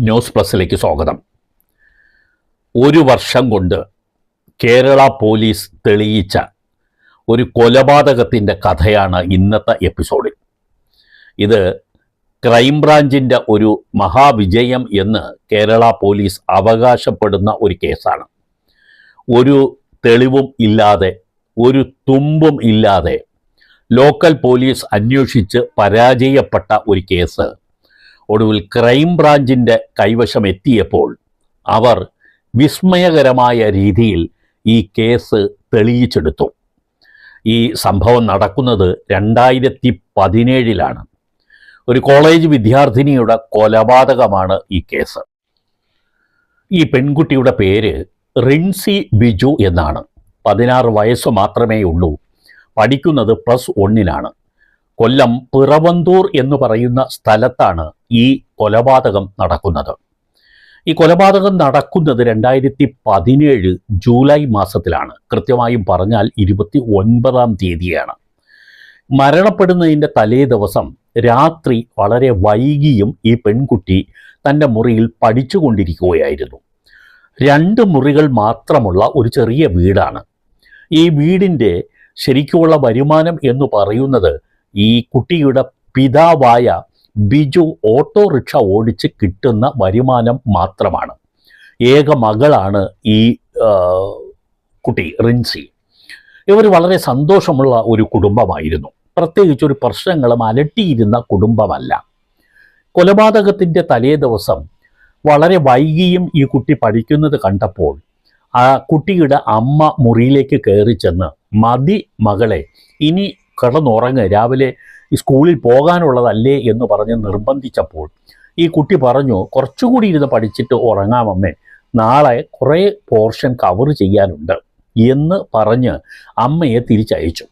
News പ്ലസിലേക്ക് സ്വാഗതം. ഒരു വർഷം കൊണ്ട് കേരള പോലീസ് തെളിയിച്ച ഒരു കൊലപാതകത്തിന്റെ കഥയാണ് ഇന്നത്തെ എപ്പിസോഡിൽ. ഇത് ക്രൈംബ്രാഞ്ചിന്റെ ഒരു മഹാവിജയം എന്ന് കേരള പോലീസ് അവകാശപ്പെടുന്ന ഒരു കേസാണ്. ഒരു തെളിവും ഇല്ലാതെ ഒരു തുമ്പും ഇല്ലാതെ ലോക്കൽ പോലീസ് അന്വേഷിച്ച് പരാജയപ്പെട്ട ഒരു കേസ് ഒടുവിൽ ക്രൈംബ്രാഞ്ചിന്റെ കൈവശം എത്തിയപ്പോൾ അവർ വിസ്മയകരമായ രീതിയിൽ ഈ കേസ് തെളിയിച്ചെടുത്തു. ഈ സംഭവം നടക്കുന്നത് രണ്ടായിരത്തി പതിനേഴിലാണ് ഒരു കോളേജ് വിദ്യാർത്ഥിനിയുടെ കൊലപാതകമാണ് ഈ കേസ്. ഈ പെൺകുട്ടിയുടെ പേര് റിൻസി ബിജു എന്നാണ്. പതിനാറ് വയസ്സ് മാത്രമേ ഉള്ളൂ. പഠിക്കുന്നത് പ്ലസ് ഒന്നിലാണ് കൊല്ലം പിറവന്തൂർ എന്ന് പറയുന്ന സ്ഥലത്താണ് ഈ കൊലപാതകം നടക്കുന്നത്. ഈ കൊലപാതകം നടക്കുന്നത് രണ്ടായിരത്തി പതിനേഴ് ജൂലൈ മാസത്തിലാണ്. കൃത്യമായും പറഞ്ഞാൽ ഇരുപത്തി ഒൻപതാം തീയതിയാണ്. മരണപ്പെടുന്നതിന്റെ തലേ ദിവസം രാത്രി വളരെ വൈകിയും ഈ പെൺകുട്ടി തന്റെ മുറിയിൽ പഠിച്ചുകൊണ്ടിരിക്കുകയായിരുന്നു. രണ്ട് മുറികൾ മാത്രമുള്ള ഒരു ചെറിയ വീടാണ്. ഈ വീടിന്റെ ശരിക്കുമുള്ള വരുമാനം എന്ന് പറയുന്നത് ഈ കുട്ടിയുടെ പിതാവായ ബിജു ഓട്ടോറിക്ഷ ഓടിച്ച് കിട്ടുന്ന വരുമാനം മാത്രമാണ്. ഏക മകളാണ് ഈ കുട്ടി റിൻസി. ഇവർ വളരെ സന്തോഷമുള്ള ഒരു കുടുംബമായിരുന്നു. പ്രത്യേകിച്ച് ഒരു പ്രശ്നങ്ങളും അലട്ടിയിരുന്ന കുടുംബമല്ല. കൊലപാതകത്തിന്റെ തലേ ദിവസം വളരെ വൈകിയും ഈ കുട്ടി പഠിക്കുന്നത് കണ്ടപ്പോൾ ആ കുട്ടിയുടെ അമ്മ മുറിയിലേക്ക് കയറി ചെന്ന് മതി മകളെ ഇനി കിടന്നുറങ്ങ് രാവിലെ ഈ സ്കൂളിൽ പോകാനുള്ളതല്ലേ എന്ന് പറഞ്ഞ് നിർബന്ധിച്ചപ്പോൾ ഈ കുട്ടി പറഞ്ഞു കുറച്ചുകൂടി ഇരുന്ന് പഠിച്ചിട്ട് ഉറങ്ങാമമ്മേ നാളെ കുറേ പോർഷൻ കവർ ചെയ്യാനുണ്ട് എന്ന് പറഞ്ഞ് അമ്മയെ തിരിച്ചയച്ചു.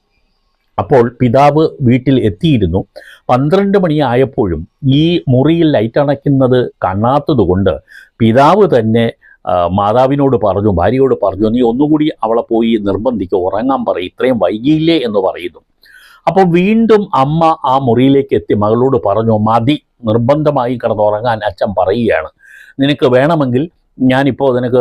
അപ്പോൾ പിതാവ് വീട്ടിൽ എത്തിയിരുന്നു. പന്ത്രണ്ട് മണിയായപ്പോഴും ഈ മുറിയിൽ ലൈറ്റ് അണയ്ക്കുന്നത് കാണാത്തതുകൊണ്ട് പിതാവ് തന്നെ മാതാവിനോട് പറഞ്ഞു ഭാര്യയോട് പറഞ്ഞു നീ ഒന്നുകൂടി അവളെ പോയി നിർബന്ധിക്കുക ഉറങ്ങാൻ പറയും ഇത്രയും വൈകിയില്ലേ എന്ന് പറയുന്നു. അപ്പോൾ വീണ്ടും അമ്മ ആ മുറിയിലേക്ക് എത്തി. മകളോട് പറഞ്ഞു മതി നിർബന്ധമായി കിടന്നുറങ്ങാൻ അച്ഛൻ പറയുകയാണ്. നിനക്ക് വേണമെങ്കിൽ ഞാനിപ്പോൾ നിനക്ക്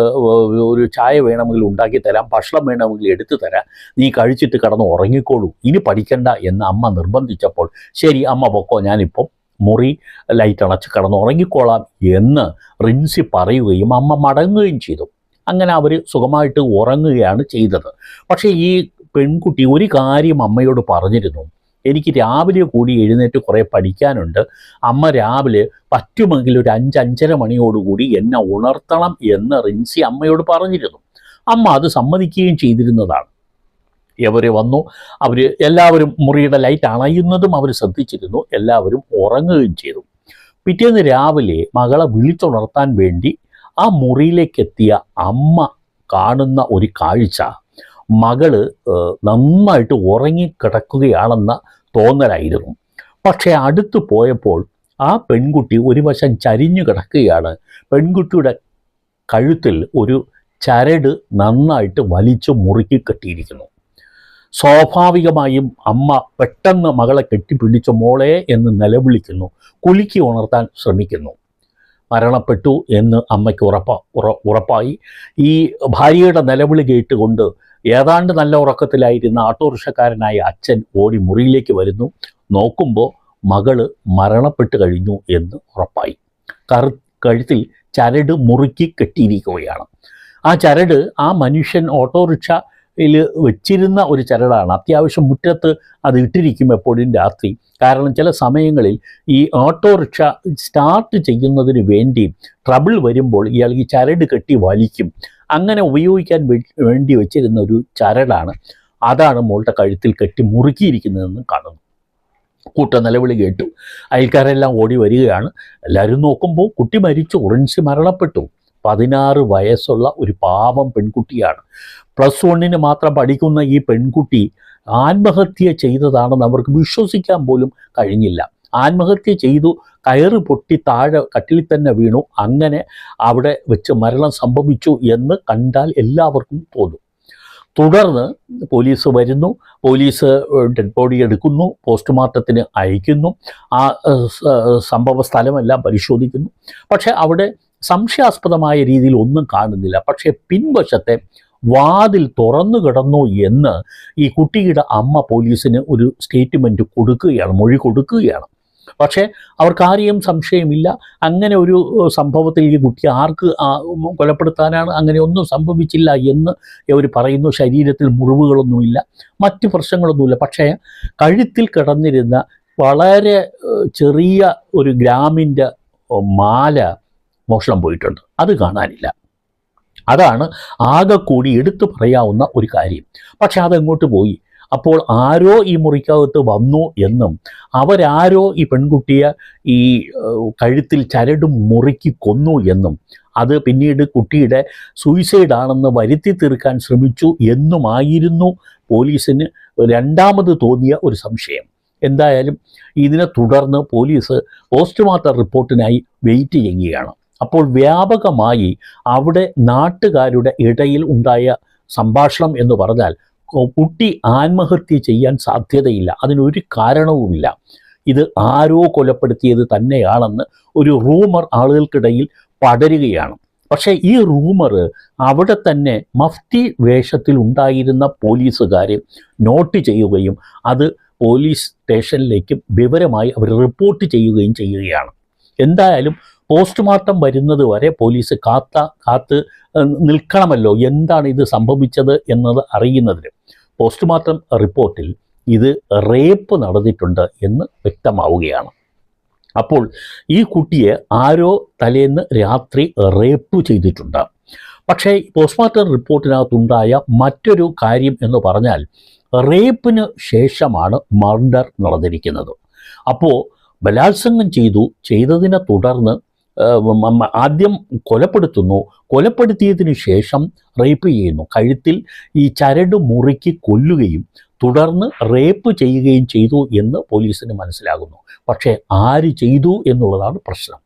ഒരു ചായ വേണമെങ്കിൽ ഉണ്ടാക്കി തരാം ഭക്ഷണം വേണമെങ്കിൽ എടുത്തു തരാം. നീ കഴിച്ചിട്ട് കിടന്ന് ഉറങ്ങിക്കോളൂ. ഇനി പഠിക്കണ്ട എന്ന് അമ്മ നിർബന്ധിച്ചപ്പോൾ ശരി അമ്മ പൊക്കോ ഞാനിപ്പം മുറി ലൈറ്റ് അണച്ച് കിടന്ന് ഉറങ്ങിക്കോളാം എന്ന് റിൻസി പറയുകയും അമ്മ മടങ്ങുകയും ചെയ്തു. അങ്ങനെ അവർ സുഖമായിട്ട് ഉറങ്ങുകയാണ് ചെയ്തത്. പക്ഷേ ഈ പെൺകുട്ടി ഒരു കാര്യം അമ്മയോട് പറഞ്ഞിരുന്നു. എനിക്ക് രാവിലെ കൂടി എഴുന്നേറ്റ് കുറേ പഠിക്കാനുണ്ട്. അമ്മ രാവിലെ പറ്റുമെങ്കിൽ ഒരു അഞ്ച് അഞ്ചര മണിയോടുകൂടി എന്നെ ഉണർത്തണം എന്ന് റിൻസി അമ്മയോട് പറഞ്ഞിരുന്നു. അമ്മ അത് സമ്മതിക്കുകയും ചെയ്തിരുന്നതാണ്. ഇവർ വന്നു. അവർ എല്ലാവരും മുറിയുടെ ലൈറ്റ് അണയുന്നതും അവർ ശ്രദ്ധിച്ചിരുന്നു. എല്ലാവരും ഉറങ്ങുകയും ചെയ്തു. പിറ്റേന്ന് രാവിലെ മകളെ വിളിച്ചുണർത്താൻ വേണ്ടി ആ മുറിയിലേക്കെത്തിയ അമ്മ കാണുന്ന ഒരു കാഴ്ച. മകൾ നന്നായിട്ട് ഉറങ്ങിക്കിടക്കുകയാണെന്ന തോന്നലായിരുന്നു. പക്ഷേ അടുത്ത് പോയപ്പോൾ ആ പെൺകുട്ടി ഒരു വശം ചരിഞ്ഞു കിടക്കുകയാണ്. പെൺകുട്ടിയുടെ കഴുത്തിൽ ഒരു ചരട് നന്നായിട്ട് വലിച്ചു മുറുക്കി കെട്ടിയിരിക്കുന്നു. സ്വാഭാവികമായും അമ്മ പെട്ടെന്ന് മകളെ കെട്ടിപ്പിടിച്ച മോളെ എന്ന് നിലവിളിക്കുന്നു. കുലുക്കി ഉണർത്താൻ ശ്രമിക്കുന്നു. മരണപ്പെട്ടു എന്ന് അമ്മയ്ക്ക് ഉറപ്പ ഉറ ഉറപ്പായി. ഈ ഭാര്യയുടെ നിലവിളി കേട്ടുകൊണ്ട് ഏതാണ്ട് നല്ല ഉറക്കത്തിലായിരുന്ന ഓട്ടോറിക്ഷക്കാരനായ അച്ഛൻ ഓടി മുറിയിലേക്ക് വരുന്നു. നോക്കുമ്പോൾ മകൾ മരണപ്പെട്ട് കഴിഞ്ഞു എന്ന് ഉറപ്പായി. കറു കഴുത്തിൽ ചരട് മുറുക്കി കെട്ടിയിരിക്കുകയാണ്. ആ ചരട് ആ മനുഷ്യൻ ഓട്ടോറിക്ഷയിൽ വെച്ചിരുന്ന ഒരു ചരടാണ്. അത്യാവശ്യം മുറ്റത്ത് അത് ഇട്ടിരിക്കും എപ്പോഴും രാത്രി. കാരണം ചില സമയങ്ങളിൽ ഈ ഓട്ടോറിക്ഷ സ്റ്റാർട്ട് ചെയ്യുന്നതിന് വേണ്ടി ട്രബിൾ വരുമ്പോൾ ഇയാൾ ഈ ചരട് കെട്ടി വലിക്കും. അങ്ങനെ ഉപയോഗിക്കാൻ വേണ്ടി വെച്ചിരുന്ന ഒരു ചരടാണ് അതാണ് മോളുടെ കഴുത്തിൽ കെട്ടി മുറുക്കിയിരിക്കുന്നതെന്ന് കാണുന്നു. കൂട്ട നിലവിളി കേട്ടു. അയൽക്കാരെല്ലാം ഓടി വരികയാണ്. എല്ലാവരും നോക്കുമ്പോൾ കുട്ടി മരിച്ചു ഉറൻസി മരണപ്പെട്ടു. പതിനാറ് വയസ്സുള്ള ഒരു പാവം പെൺകുട്ടിയാണ്. പ്ലസ് വണ്ണിന് മാത്രം പഠിക്കുന്ന ഈ പെൺകുട്ടി ആത്മഹത്യ ചെയ്തതാണെന്ന് അവർക്ക് വിശ്വസിക്കാൻ പോലും കഴിഞ്ഞില്ല. ആത്മഹത്യ ചെയ്തു കയറ് പൊട്ടി താഴെ കട്ടിലിൽ തന്നെ വീണു. അങ്ങനെ അവിടെ വെച്ച് മരണം സംഭവിച്ചു എന്ന് കണ്ടാൽ എല്ലാവർക്കും തോന്നും. തുടർന്ന് പോലീസ് വരുന്നു. പോലീസ് ഡെഡ് ബോഡി എടുക്കുന്നു. പോസ്റ്റ്മോർട്ടത്തിന് അയക്കുന്നു. ആ സംഭവ സ്ഥലമെല്ലാം പരിശോധിക്കുന്നു. പക്ഷേ അവിടെ സംശയാസ്പദമായ രീതിയിൽ ഒന്നും കാണുന്നില്ല. പക്ഷേ പിൻവശത്തെ വാതിൽ തുറന്നു കിടന്നു എന്ന് ഈ കുട്ടിയുടെ അമ്മ പോലീസിന് ഒരു സ്റ്റേറ്റ്മെന്റ് കൊടുക്കുകയാണ് മൊഴി കൊടുക്കുകയാണ്. പക്ഷേ അവർക്കാരെയും സംശയമില്ല. അങ്ങനെ ഒരു സംഭവത്തിൽ ഈ കുട്ടി ആർക്ക് കൊലപ്പെടുത്താനാണ് അങ്ങനെ ഒന്നും സംഭവിച്ചില്ല എന്ന് അവർ പറയുന്നു. ശരീരത്തിൽ മുറിവുകളൊന്നുമില്ല. മറ്റ് പ്രശ്നങ്ങളൊന്നുമില്ല. പക്ഷേ കഴുത്തിൽ കിടന്നിരുന്ന വളരെ ചെറിയ ഒരു ഗ്രാമിന്റെ മാല മോഷണം പോയിട്ടുണ്ട്. അത് കാണാനില്ല. അതാണ് ആകെ കൂടി എടുത്തു പറയാവുന്ന ഒരു കാര്യം. പക്ഷെ അതെങ്ങോട്ട് പോയി? അപ്പോൾ ആരോ ഈ മുറിക്കകത്ത് വന്നു എന്നും അവരാരോ ഈ പെൺകുട്ടിയെ ഈ കഴുത്തിൽ ചരടും മുറുക്കി കൊന്നു എന്നും അത് പിന്നീട് കുട്ടിയുടെ സൂയിസൈഡാണെന്ന് വരുത്തി തീർക്കാൻ ശ്രമിച്ചു എന്നുമായിരുന്നു പോലീസിന് രണ്ടാമത് തോന്നിയ ഒരു സംശയം. എന്തായാലും ഇതിനെ തുടർന്ന് പോലീസ് പോസ്റ്റ്മോർട്ടം റിപ്പോർട്ടിനായി വെയിറ്റ് ചെയ്യുകയാണ്. അപ്പോൾ വ്യാപകമായി അവിടെ നാട്ടുകാരുടെ ഇടയിൽ ഉണ്ടായ സംഭാഷണം എന്ന് പറഞ്ഞാൽ കുട്ടി ആത്മഹത്യ ചെയ്യാൻ സാധ്യതയില്ല. അതിനൊരു കാരണവുമില്ല. ഇത് ആരോ കൊലപ്പെടുത്തിയത് തന്നെയാണെന്ന് ഒരു റൂമർ ആളുകൾക്കിടയിൽ പടരുകയാണ്. പക്ഷേ ഈ റൂമർ അവിടെ തന്നെ മഫ്തി വേഷത്തിൽ ഉണ്ടായിരുന്ന പോലീസുകാരെ നോട്ട് ചെയ്യുകയും അത് പോലീസ് സ്റ്റേഷനിലേക്ക് വിവരമായി അവർ റിപ്പോർട്ട് ചെയ്യുകയും ചെയ്യുകയാണ്. എന്തായാലും പോസ്റ്റ്മോർട്ടം വരുന്നത് വരെ പോലീസ് കാത്ത കാത്ത് നിൽക്കണമല്ലോ. എന്താണ് ഇത് സംഭവിച്ചത് എന്നത് അറിയുന്നതിന് പോസ്റ്റ്മോർട്ടം റിപ്പോർട്ടിൽ ഇത് റേപ്പ് നടന്നിട്ടുണ്ട് എന്ന് വ്യക്തമാവുകയാണ്. അപ്പോൾ ഈ കുട്ടിയെ ആരോ തലേന്ന് രാത്രി റേപ്പ് ചെയ്തിട്ടുണ്ട്. പക്ഷേ പോസ്റ്റ്മോർട്ടം റിപ്പോർട്ടിനകത്തുണ്ടായ മറ്റൊരു കാര്യം എന്ന് പറഞ്ഞാൽ റേപ്പിന് ശേഷമാണ് മർഡർ നടന്നിരിക്കുന്നത്. അപ്പോൾ ബലാത്സംഗം ചെയ്തു ചെയ്തതിനെ തുടർന്ന് ആദ്യം കൊലപ്പെടുത്തുന്നു. കൊലപ്പെടുത്തിയതിനു ശേഷം റേപ്പ് ചെയ്യുന്നു. കഴുത്തിൽ ഈ ചരട് മുറുക്കി കൊല്ലുകയും തുടർന്ന് റേപ്പ് ചെയ്യുകയും ചെയ്തു എന്ന് പോലീസിന് മനസ്സിലാകുന്നു. പക്ഷേ ആര് ചെയ്തു എന്നുള്ളതാണ് പ്രശ്നം.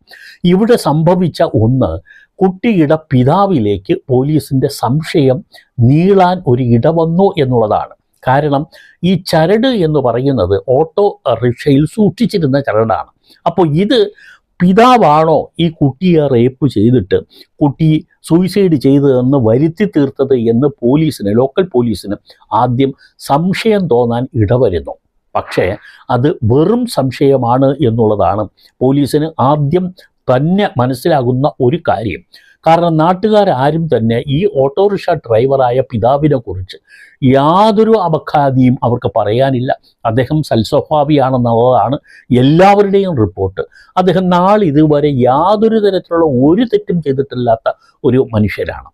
ഇവിടെ സംഭവിച്ച ഒന്ന് കുട്ടിയുടെ പിതാവിലേക്ക് പോലീസിന്റെ സംശയം നീളാൻ ഒരു ഇടവന്നു എന്നുള്ളതാണ്. കാരണം ഈ ചരട് എന്ന് പറയുന്നത് ഓട്ടോ റിക്ഷയിൽ സൂക്ഷിച്ചിരുന്ന ചരടാണ്. അപ്പോൾ ഇത് പിതാവാണോ ഈ കുട്ടിയെ റേപ്പ് ചെയ്തിട്ട് കുട്ടി സൂയിസൈഡ് ചെയ്തതെന്ന് വരുത്തി തീർത്തത് എന്ന് പോലീസിന് ലോക്കൽ പോലീസിന് ആദ്യം സംശയം തോന്നാൻ ഇടവരുന്നു. പക്ഷേ അത് വെറും സംശയമാണ് എന്നുള്ളതാണ് പോലീസിന് ആദ്യം തന്നെ മനസ്സിലാകുന്ന ഒരു കാര്യം. കാരണം നാട്ടുകാരാരും തന്നെ ഈ ഓട്ടോറിക്ഷ ഡ്രൈവറായ പിതാവിനെ കുറിച്ച് യാതൊരു അപഖാതിയും അവർക്ക് പറയാനില്ല. അദ്ദേഹം സൽസ്വഭാവിയാണെന്നുള്ളതാണ് എല്ലാവരുടെയും റിപ്പോർട്ട്. അദ്ദേഹം നാളിതുവരെ യാതൊരു തരത്തിലുള്ള ഒരു തെറ്റും ചെയ്തിട്ടില്ലാത്ത ഒരു മനുഷ്യരാണ്.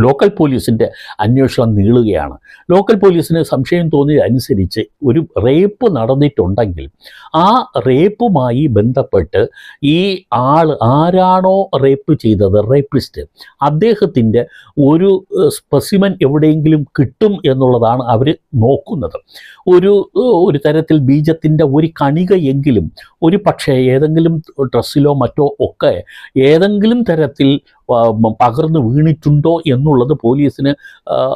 ലോക്കൽ പോലീസിന്റെ അന്വേഷണം നീളുകയാണ്. ലോക്കൽ പോലീസിന് സംശയം തോന്നിയതനുസരിച്ച് ഒരു റേപ്പ് നടന്നിട്ടുണ്ടെങ്കിൽ ആ റേപ്പുമായി ബന്ധപ്പെട്ട് ഈ ആൾ ആരാണോ റേപ്പ് ചെയ്തത് റേപ്പിസ്റ്റ് അദ്ദേഹത്തിന്റെ ഒരു സ്പെസിമൻ എവിടെയെങ്കിലും കിട്ടും എന്നുള്ളതാണ് അവർ നോക്കുന്നത്. ഒരു ഒരു തരത്തിൽ ബീജത്തിന്റെ ഒരു കണികയെങ്കിലും ഒരു പക്ഷേ ഏതെങ്കിലും ഡ്രസ്സിലോ മറ്റോ ഒക്കെ ഏതെങ്കിലും തരത്തിൽ പകർന്നു വീണിട്ടുണ്ടോ എന്നുള്ളത് പോലീസിന്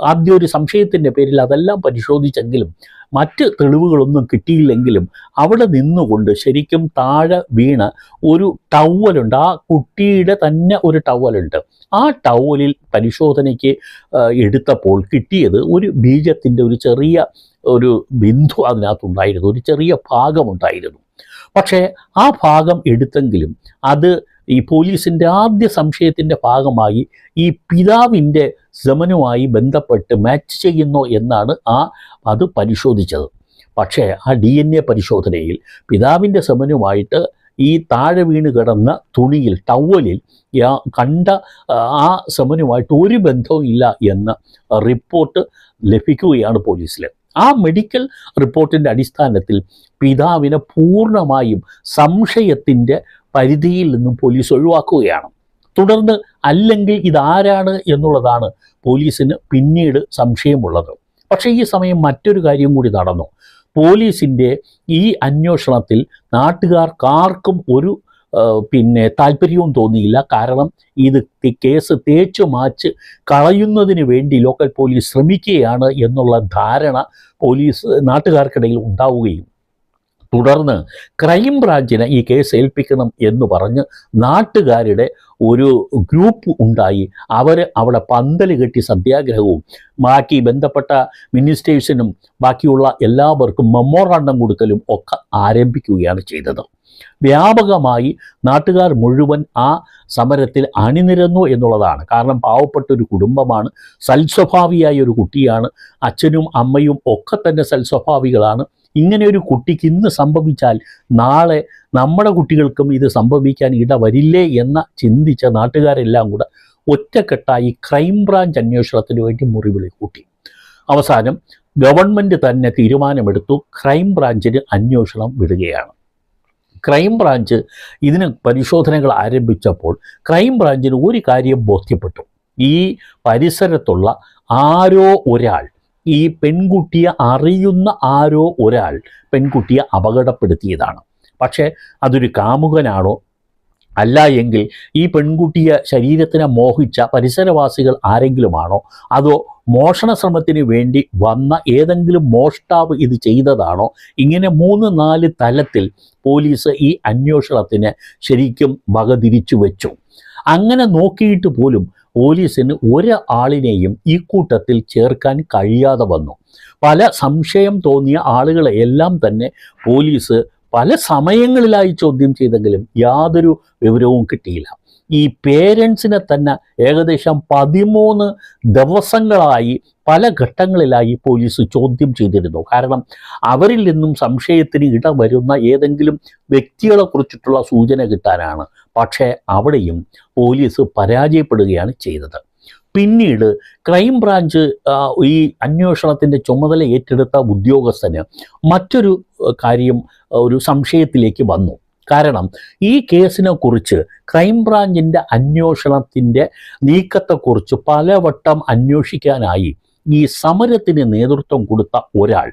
ആദ്യം ഒരു സംശയത്തിന്റെ പേരിൽ അതെല്ലാം പരിശോധിച്ചെങ്കിലും മറ്റ് തെളിവുകളൊന്നും കിട്ടിയില്ലെങ്കിലും അവിടെ നിന്നുകൊണ്ട് ശരിക്കും താഴെ വീണ ഒരു ടവലുണ്ട് ആ കുട്ടിയുടെ തന്നെ ഒരു ടവലുണ്ട് ആ ടവലിൽ പരിശോധനയ്ക്ക് എടുത്തപ്പോൾ കിട്ടിയത് ഒരു ബീജത്തിന്റെ ഒരു ചെറിയ ഒരു ബിന്ദു അതിനകത്തുണ്ടായിരുന്നു ഒരു ചെറിയ ഭാഗമുണ്ടായിരുന്നു. പക്ഷേ ആ ഭാഗം എടുത്തെങ്കിലും അത് ഈ പോലീസിന്റെ ആദ്യ സംശയത്തിന്റെ ഭാഗമായി ഈ പിതാവിന്റെ സമനുമായി ബന്ധപ്പെട്ട് മാച്ച് ചെയ്യുന്നു എന്നാണ് ആ അത് പരിശോധിച്ചത്. പക്ഷേ ആ ഡി എൻ എ പരിശോധനയിൽ പിതാവിന്റെ സമനുമായിട്ട് ഈ താഴെ വീണ് കിടന്ന തുണിയിൽ ടവലിൽ കണ്ട ആ സമനുമായിട്ട് ഒരു ബന്ധവും ഇല്ല എന്ന റിപ്പോർട്ട് ലഭിക്കുകയാണ് പോലീസിൽ ആ മെഡിക്കൽ റിപ്പോർട്ടിന്റെ അടിസ്ഥാനത്തിൽ പിതാവിനെ പൂർണമായും സംശയത്തിന്റെ പരിധിയിൽ നിന്നും പോലീസ് ഒഴിവാക്കുകയാണ്. തുടർന്ന് അല്ലെങ്കിൽ ഇതാരാണ് എന്നുള്ളതാണ് പോലീസിന് പിന്നീട് സംശയമുള്ളത്. പക്ഷേ ഈ സമയം മറ്റൊരു കാര്യം കൂടി നടന്നു. പോലീസിന്റെ ഈ അന്വേഷണത്തിൽ നാട്ടുകാർക്കാർക്കും ഒരു പിന്നെ താല്പര്യവും തോന്നിയില്ല. കാരണം ഇത് കേസ് തേച്ചു മാച്ച് കളയുന്നതിന് വേണ്ടി ലോക്കൽ പോലീസ് ശ്രമിക്കുകയാണ് എന്നുള്ള ധാരണ പോലീസ് നാട്ടുകാർക്കിടയിൽ ഉണ്ടാവുകയും തുടർന്ന് ക്രൈംബ്രാഞ്ചിനെ ഈ കേസ് ഏൽപ്പിക്കണം എന്ന് പറഞ്ഞ് നാട്ടുകാരുടെ ഒരു ഗ്രൂപ്പ് ഉണ്ടായി. അവർ അവിടെ പന്തൽ കെട്ടി സത്യാഗ്രഹവും ബാക്കി ബന്ധപ്പെട്ട മിനിസ്റ്റേഴ്സിനും ബാക്കിയുള്ള എല്ലാവർക്കും മെമ്മോറാണ്ടം കൊടുക്കലും ഒക്കെ ആരംഭിക്കുകയാണ് ചെയ്തത്. വ്യാപകമായി നാട്ടുകാർ മുഴുവൻ ആ സമരത്തിൽ അണിനിരന്നു എന്നുള്ളതാണ്. കാരണം പാവപ്പെട്ട ഒരു കുടുംബമാണ് സൽസ്വഭാവിയായ ഒരു കുട്ടിയാണ് അച്ഛനും അമ്മയും ഒക്കെ തന്നെ സൽസ്വഭാവികളാണ്. ഇങ്ങനെ ഒരു കുട്ടിക്ക് ഇന്ന് സംഭവിച്ചാൽ നാളെ നമ്മുടെ കുട്ടികൾക്കും ഇത് സംഭവിക്കാൻ ഇടവരില്ലേ എന്ന ചിന്തിച്ച നാട്ടുകാരെല്ലാം കൂടെ ഒറ്റക്കെട്ടായി ക്രൈംബ്രാഞ്ച് അന്വേഷണത്തിന് വേണ്ടി മുറിവിളി കൂട്ടി. അവസാനം ഗവൺമെന്റ് തന്നെ തീരുമാനമെടുത്തു ക്രൈംബ്രാഞ്ചിന് അന്വേഷണം വിടുകയാണ്. ക്രൈംബ്രാഞ്ച് ഇതിന് പരിശോധനകൾ ആരംഭിച്ചപ്പോൾ ക്രൈംബ്രാഞ്ചിന് ഒരു കാര്യം ബോധ്യപ്പെട്ടു. ഈ പരിസരത്തുള്ള ആരോ ഒരാൾ ഈ പെൺകുട്ടിയെ അറിയുന്ന ആരോ ഒരാൾ പെൺകുട്ടിയെ അപകടപ്പെടുത്തിയതാണ്. പക്ഷേ അതൊരു കാമുകനാണോ? അല്ല എങ്കിൽ ഈ പെൺകുട്ടിയെ ശരീരത്തിനെ മോഹിച്ച പരിസരവാസികൾ ആരെങ്കിലുമാണോ? അതോ മോഷണ ശ്രമത്തിന് വേണ്ടി വന്ന ഏതെങ്കിലും മോഷ്ടാവ് ഇത് ചെയ്തതാണോ? ഇങ്ങനെ മൂന്ന് നാല് തലത്തിൽ പോലീസ് ഈ അന്വേഷണത്തിന് ശരിക്കും വകതിരിച്ചു വെച്ചു. അങ്ങനെ നോക്കിയിട്ട് പോലും പോലീസിന് ഒരാളിനെയും ഈ കൂട്ടത്തിൽ ചേർക്കാൻ കഴിയാതെ വന്നു. പല സംശയം തോന്നിയ ആളുകളെ എല്ലാം തന്നെ പോലീസ് പല സമയങ്ങളിലായി ചോദ്യം ചെയ്തെങ്കിലും യാതൊരു വിവരവും കിട്ടിയില്ല. ഈ പേരൻസിനെ തന്നെ ഏകദേശം പതിമൂന്ന് ദിവസങ്ങളായി പല ഘട്ടങ്ങളിലായി പോലീസ് ചോദ്യം ചെയ്തിരുന്നു. കാരണം അവരിൽ നിന്നും സംശയത്തിന് ഇടവരുന്ന ഏതെങ്കിലും വ്യക്തികളെ കുറിച്ചിട്ടുള്ള സൂചന കിട്ടാനാണ്. പക്ഷേ അവിടെയും പോലീസ് പരാജയപ്പെടുകയാണ് ചെയ്തത്. പിന്നീട് ക്രൈം ബ്രാഞ്ച് ഈ അന്വേഷണത്തിന്റെ ചുമതല ഏറ്റെടുത്ത ഉദ്യോഗസ്ഥന് മറ്റൊരു കാര്യം ഒരു സംശയത്തിലേക്ക് വന്നു. കാരണം ഈ കേസിനെ കുറിച്ച് ക്രൈംബ്രാഞ്ചിന്റെ അന്വേഷണത്തിന്റെ നീക്കത്തെക്കുറിച്ച് പലവട്ടം അന്വേഷിക്കാനായി ഈ സമരത്തിന് നേതൃത്വം കൊടുത്ത ഒരാൾ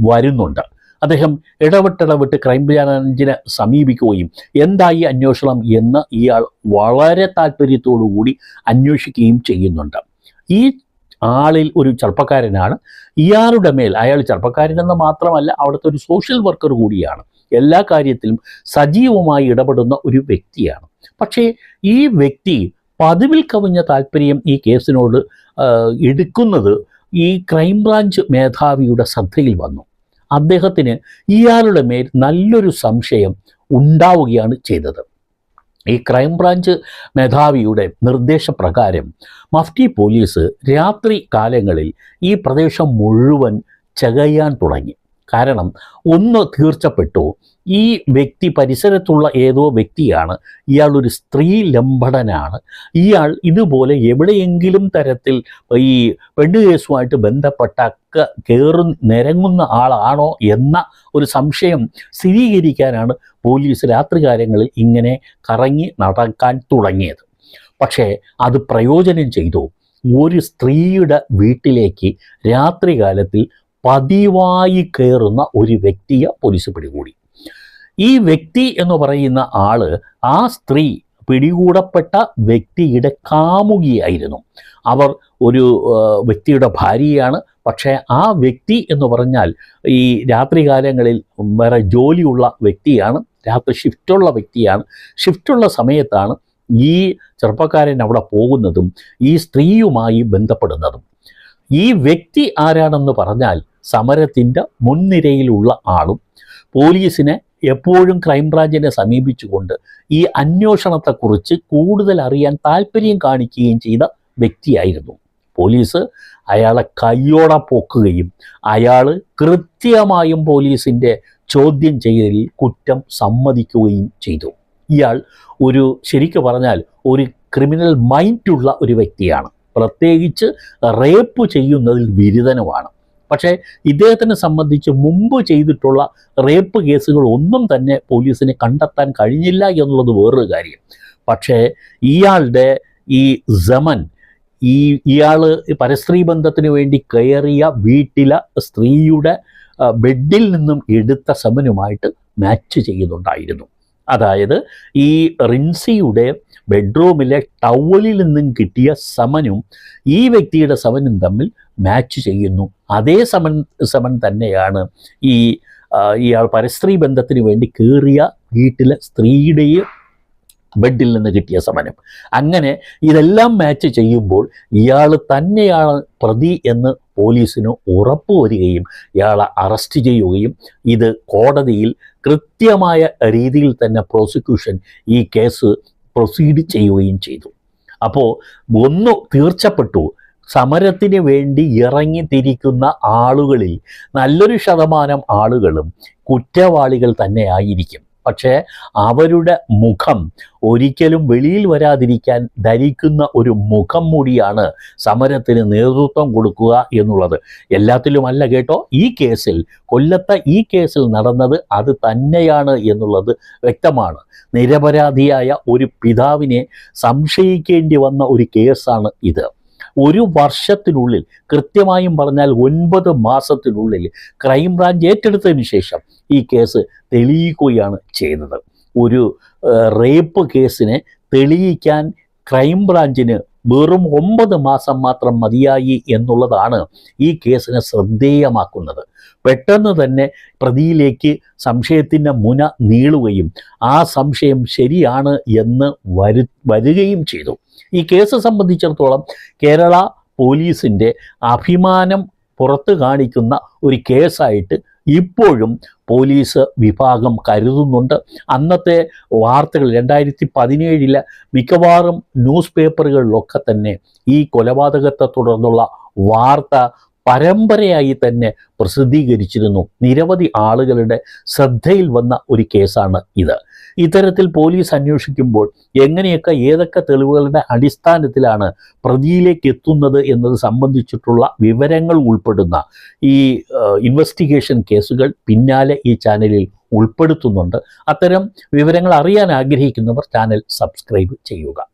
വരുന്നുണ്ട്. അദ്ദേഹം ഇടവിട്ടിടവിട്ട് ക്രൈംബ്രാഞ്ചിനെ സമീപിക്കുകയും എന്തായി അന്വേഷണം എന്ന് ഇയാൾ വളരെ താല്പര്യത്തോടു കൂടി അന്വേഷിക്കുകയും ചെയ്യുന്നുണ്ട്. ഈ ആളിൽ ഒരു ചെറുപ്പക്കാരനാണ്. ഇയാളുടെ മേൽ അയാൾ ചെറുപ്പക്കാരനെന്ന് മാത്രമല്ല അവിടുത്തെ ഒരു സോഷ്യൽ വർക്കർ കൂടിയാണ്. എല്ലാ കാര്യത്തിലും സജീവമായി ഇടപെടുന്ന ഒരു വ്യക്തിയാണ്. പക്ഷേ ഈ വ്യക്തി പതിവിൽ കവിഞ്ഞ താല്പര്യം ഈ കേസിനോട് എടുക്കുന്നത് ഈ ക്രൈംബ്രാഞ്ച് മേധാവിയുടെ ശ്രദ്ധയിൽ വന്നു. അദ്ദേഹത്തിന് ഇയാളുടെ മേൽ നല്ലൊരു സംശയം ഉണ്ടാവുകയാണ് ചെയ്തത്. ഈ ക്രൈംബ്രാഞ്ച് മേധാവിയുടെ നിർദ്ദേശപ്രകാരം മഫ്റ്റി പോലീസ് രാത്രി കാലങ്ങളിൽ ഈ പ്രദേശം മുഴുവൻ ചകയാൻ തുടങ്ങി. കാരണം ഒന്ന് തീർച്ചപ്പെട്ടു ഈ വ്യക്തി പരിസരത്തുള്ള ഏതോ വ്യക്തിയാണ് ഇയാൾ ഒരു സ്ത്രീ ലംബടനാണ് ഇയാൾ ഇതുപോലെ എവിടെയെങ്കിലും തരത്തിൽ ഈ പെണ്ണ് കേസുമായിട്ട് ബന്ധപ്പെട്ട കയറു നിരങ്ങുന്ന ആളാണോ എന്ന ഒരു സംശയം സ്ഥിരീകരിക്കാനാണ് പോലീസ് രാത്രികാലങ്ങളിൽ ഇങ്ങനെ കറങ്ങി നടക്കാൻ തുടങ്ങിയത്. പക്ഷേ അത് പ്രയോജനം ചെയ്തു. ഒരു സ്ത്രീയുടെ വീട്ടിലേക്ക് രാത്രികാലത്തിൽ പതിവായി കയറുന്ന ഒരു വ്യക്തിയെ പോലീസ് പിടികൂടി. ഈ വ്യക്തി എന്ന് പറയുന്ന ആൾ ആ സ്ത്രീ പിടികൂടപ്പെട്ട വ്യക്തിയുടെ കാമുകിയായിരുന്നു. അവർ ഒരു വ്യക്തിയുടെ ഭാര്യയാണ്. പക്ഷേ ആ വ്യക്തി എന്ന് പറഞ്ഞാൽ ഈ രാത്രികാലങ്ങളിൽ വേറെ ജോലിയുള്ള വ്യക്തിയാണ്. രാത്രി ഷിഫ്റ്റുള്ള വ്യക്തിയാണ്. ഷിഫ്റ്റുള്ള സമയത്താണ് ഈ ചെറുപ്പക്കാരൻ അവിടെ പോകുന്നതും ഈ സ്ത്രീയുമായി ബന്ധപ്പെടുന്നതും. ഈ വ്യക്തി ആരാണെന്ന് പറഞ്ഞാൽ സമരത്തിന്റെ മുൻനിരയിലുള്ള ആളും പോലീസിനെ എപ്പോഴും ക്രൈംബ്രാഞ്ചിനെ സമീപിച്ചുകൊണ്ട് ഈ അന്വേഷണത്തെക്കുറിച്ച് കൂടുതൽ അറിയാൻ താല്പര്യം കാണിക്കുകയും ചെയ്ത വ്യക്തിയായിരുന്നു. പോലീസ് അയാളെ കയ്യോടെ പോക്കുകയും അയാൾ കൃത്യമായും പോലീസിന്റെ ചോദ്യം ചെയ്യലിൽ കുറ്റം സമ്മതിക്കുകയും ചെയ്തു. ഇയാൾ ഒരു ശരിക്കു പറഞ്ഞാൽ ഒരു ക്രിമിനൽ മൈൻഡുള്ള ഒരു വ്യക്തിയാണ്. പ്രത്യേകിച്ച് റേപ്പ് ചെയ്യുന്നതിൽ ബിരുദനുമാണ് പക്ഷേ ഇദ്ദേഹത്തിനെ സംബന്ധിച്ച് മുമ്പ് ചെയ്തിട്ടുള്ള റേപ്പ് കേസുകൾ ഒന്നും തന്നെ പോലീസിന് കണ്ടെത്താൻ കഴിഞ്ഞില്ല എന്നുള്ളത് വേറൊരു കാര്യം. പക്ഷേ ഇയാളുടെ ഈ ജമൻ ഈ ഇയാൾ പരസ്ത്രീ ബന്ധത്തിന് വേണ്ടി കയറിയ വീട്ടിലെ സ്ത്രീയുടെ ബെഡിൽ നിന്നും എടുത്ത സമനുമായിട്ട് മാച്ച് ചെയ്യുന്നുണ്ടായിരുന്നു. അതായത് ഈ റിൻസിയുടെ ബെഡ്റൂമിലെ ടവലിൽ നിന്നും കിട്ടിയ സമനും ഈ വ്യക്തിയുടെ സമനും തമ്മിൽ മാച്ച് ചെയ്യുന്നു. അതേ സമൻ സമൻ തന്നെയാണ് ഈ ഇയാൾ പരസ്ത്രീ ബന്ധത്തിന് വേണ്ടി കയറിയ വീട്ടിലെ സ്ത്രീയുടെയും ബെഡിൽ നിന്ന് കിട്ടിയ സമനം. അങ്ങനെ ഇതെല്ലാം മാച്ച് ചെയ്യുമ്പോൾ ഇയാൾ തന്നെയാണ് പ്രതി എന്ന് പോലീസിന് ഉറപ്പ് വരികയും ഇയാളെ അറസ്റ്റ് ചെയ്യുകയും ഇത് കോടതിയിൽ കൃത്യമായ രീതിയിൽ തന്നെ പ്രോസിക്യൂഷൻ ഈ കേസ് പ്രൊസീഡ് ചെയ്യുകയും ചെയ്തു. അപ്പോൾ ഒന്ന് തീർച്ചപ്പെട്ടു. സമരത്തിന് വേണ്ടി ഇറങ്ങിത്തിരിക്കുന്ന ആളുകളിൽ നല്ലൊരു ശതമാനം ആളുകളും കുറ്റവാളികൾ തന്നെ ആയിരിക്കും പക്ഷേ അവരുടെ മുഖം ഒരിക്കലും വെളിയിൽ വരാതിരിക്കാൻ ധരിക്കുന്ന ഒരു മുഖം മൂടിയാണ് സമരത്തിന് നേതൃത്വം കൊടുക്കുക എന്നുള്ളത്. എല്ലാത്തിലുമല്ല കേട്ടോ ഈ കേസിൽ കൊല്ലത്തെ ഈ കേസിൽ നടന്നത് അത് തന്നെയാണ് എന്നുള്ളത് വ്യക്തമാണ്. നിരപരാധിയായ ഒരു പിതാവിനെ സംശയിക്കേണ്ടി വന്ന ഒരു കേസാണ് ഇത്. ഒരു വർഷത്തിനുള്ളിൽ കൃത്യമായും പറഞ്ഞാൽ ഒൻപത് മാസത്തിനുള്ളിൽ ക്രൈംബ്രാഞ്ച് ഏറ്റെടുത്തതിന് ശേഷം ഈ കേസ് തെളിയിക്കുകയാണ് ചെയ്യുന്നത്. ഒരു റേപ്പ് കേസിനെ തെളിയിക്കാൻ ക്രൈംബ്രാഞ്ചിന് വെറും ഒമ്പത് മാസം മാത്രം മതിയായി എന്നുള്ളതാണ് ഈ കേസിനെ ശ്രദ്ധേയമാക്കുന്നത്. പെട്ടെന്ന് തന്നെ പ്രതിയിലേക്ക് സംശയത്തിന്റെ മുന നീളുകയും ആ സംശയം ശരിയാണ് എന്ന് വരു വരികയും ചെയ്തു. ഈ കേസ് സംബന്ധിച്ചിടത്തോളം കേരള പോലീസിന്റെ അഭിമാനം പുറത്തു കാണിക്കുന്ന ഒരു കേസായിട്ട് ഇപ്പോഴും പോലീസ് വിഭാഗം കരുതുന്നുണ്ട്. അന്നത്തെ വാർത്തകൾ രണ്ടായിരത്തി പതിനേഴിലെ മിക്കവാറും ന്യൂസ് പേപ്പറുകളിലൊക്കെ തന്നെ ഈ കൊലപാതകത്തെ തുടർന്നുള്ള വാർത്ത പരമ്പരയായി തന്നെ പ്രസിദ്ധീകരിച്ചിരുന്നു. നിരവധി ആളുകളുടെ ശ്രദ്ധയിൽ വന്ന ഒരു കേസാണ് ഇത്. ഇത്തരത്തിൽ പോലീസ് അന്വേഷിക്കുമ്പോൾ എങ്ങനെയൊക്കെ ഏതൊക്കെ തെളിവുകളുടെ അടിസ്ഥാനത്തിലാണ് പ്രതിയിലേക്ക് എത്തുന്നത് എന്നത് സംബന്ധിച്ചിട്ടുള്ള വിവരങ്ങൾ ഉൾപ്പെടുന്ന ഈ ഇൻവെസ്റ്റിഗേഷൻ കേസുകൾ പിന്നാലെ ഈ ചാനലിൽ ഉൾപ്പെടുത്തുന്നുണ്ട്. അത്തരം വിവരങ്ങൾ അറിയാൻ ആഗ്രഹിക്കുന്നവർ ചാനൽ സബ്സ്ക്രൈബ് ചെയ്യുക.